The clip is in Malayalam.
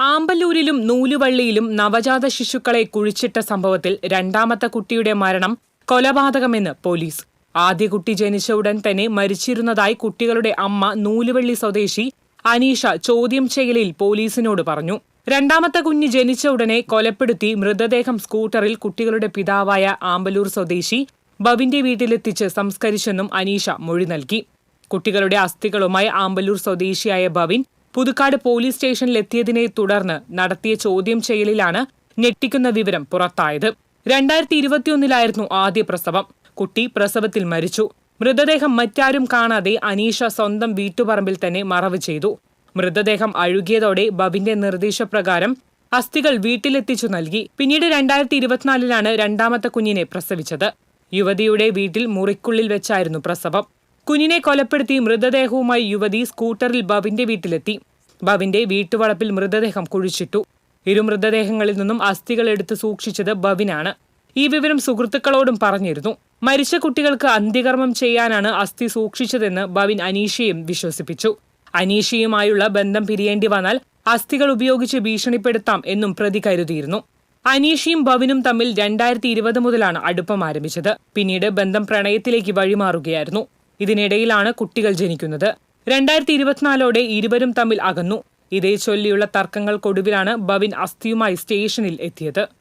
ആമ്പല്ലൂരിലും നൂലുവള്ളിയിലും നവജാത ശിശുക്കളെ കുഴിച്ചിട്ട സംഭവത്തിൽ രണ്ടാമത്തെ കുട്ടിയുടെ മരണം കൊലപാതകമെന്ന് പോലീസ്. ആദ്യ കുട്ടി ജനിച്ച ഉടൻ തന്നെ മരിച്ചിരുന്നതായി കുട്ടികളുടെ അമ്മ നൂലുവള്ളി സ്വദേശി അനീഷ ചോദ്യം ചെയ്യലിൽ പോലീസിനോട് പറഞ്ഞു. രണ്ടാമത്തെ കുഞ്ഞ് ജനിച്ച ഉടനെ കൊലപ്പെടുത്തി മൃതദേഹം സ്കൂട്ടറിൽ കുട്ടികളുടെ പിതാവായ ആമ്പലൂർ സ്വദേശി ബവിന്റെ വീട്ടിലെത്തിച്ച് സംസ്കരിച്ചെന്നും അനീഷ മൊഴി നൽകി. കുട്ടികളുടെ അസ്ഥികളുമായി ആമ്പലൂർ സ്വദേശിയായ ബവിൻ പുതുക്കാട് പോലീസ് സ്റ്റേഷനിലെത്തിയതിനെ തുടർന്ന് നടത്തിയ ചോദ്യം ചെയ്യലിലാണ് ഞെട്ടിക്കുന്ന വിവരം പുറത്തായത്. രണ്ടായിരത്തി ഇരുപത്തിയൊന്നിലായിരുന്നു ആദ്യ പ്രസവം. കുട്ടി പ്രസവത്തിൽ മരിച്ചു. മൃതദേഹം മറ്റാരും കാണാതെ അനീഷ സ്വന്തം വീട്ടുപറമ്പിൽ തന്നെ മറവ് ചെയ്തു. മൃതദേഹം അഴുകിയതോടെ ബബിന്റെ നിർദ്ദേശപ്രകാരം അസ്ഥികൾ വീട്ടിലെത്തിച്ചു നൽകി. പിന്നീട് രണ്ടായിരത്തി ഇരുപത്തിനാലിലാണ് രണ്ടാമത്തെ കുഞ്ഞിനെ പ്രസവിച്ചത്. യുവതിയുടെ വീട്ടിൽ മുറിക്കുള്ളിൽ വെച്ചായിരുന്നു പ്രസവം. കുഞ്ഞിനെ കൊലപ്പെടുത്തി മൃതദേഹവുമായി യുവതി സ്കൂട്ടറിൽ ബവിന്റെ വീട്ടിലെത്തി. ബവിന്റെ വീട്ടുവളപ്പിൽ മൃതദേഹം കുഴിച്ചിട്ടു. ഇരു മൃതദേഹങ്ങളിൽ നിന്നും അസ്ഥികൾ എടുത്ത് സൂക്ഷിച്ചത് ബവിനാണ് ഈ വിവരം സുഹൃത്തുക്കളോടും പറഞ്ഞിരുന്നു. മരിച്ച കുട്ടികൾക്ക് അന്ത്യകർമ്മം ചെയ്യാനാണ് അസ്ഥി സൂക്ഷിച്ചതെന്ന് ബവിൻ അനീഷയും വിശ്വസിപ്പിച്ചു. അനീഷയുമായുള്ള ബന്ധം പിരിയേണ്ടി വന്നാൽ അസ്ഥികൾ ഉപയോഗിച്ച് ഭീഷണിപ്പെടുത്താം എന്നും പ്രതി കരുതിയിരുന്നു. അനീഷയും ബവിനും തമ്മിൽ രണ്ടായിരത്തി ഇരുപത് മുതലാണ് അടുപ്പം ആരംഭിച്ചത്. പിന്നീട് ബന്ധം പ്രണയത്തിലേക്ക് വഴിമാറുകയായിരുന്നു. ഇതിനിടയിലാണ് കുട്ടികൾ ജനിക്കുന്നത്. രണ്ടായിരത്തി ഇരുപത്തിനാലോടെ ഇരുവരും തമ്മിൽ അകന്നു. ഇതേ ചൊല്ലിയുള്ള തർക്കങ്ങൾക്കൊടുവിലാണ് ബവിൻ അസ്ഥിയുമായി സ്റ്റേഷനിൽ എത്തിയത്.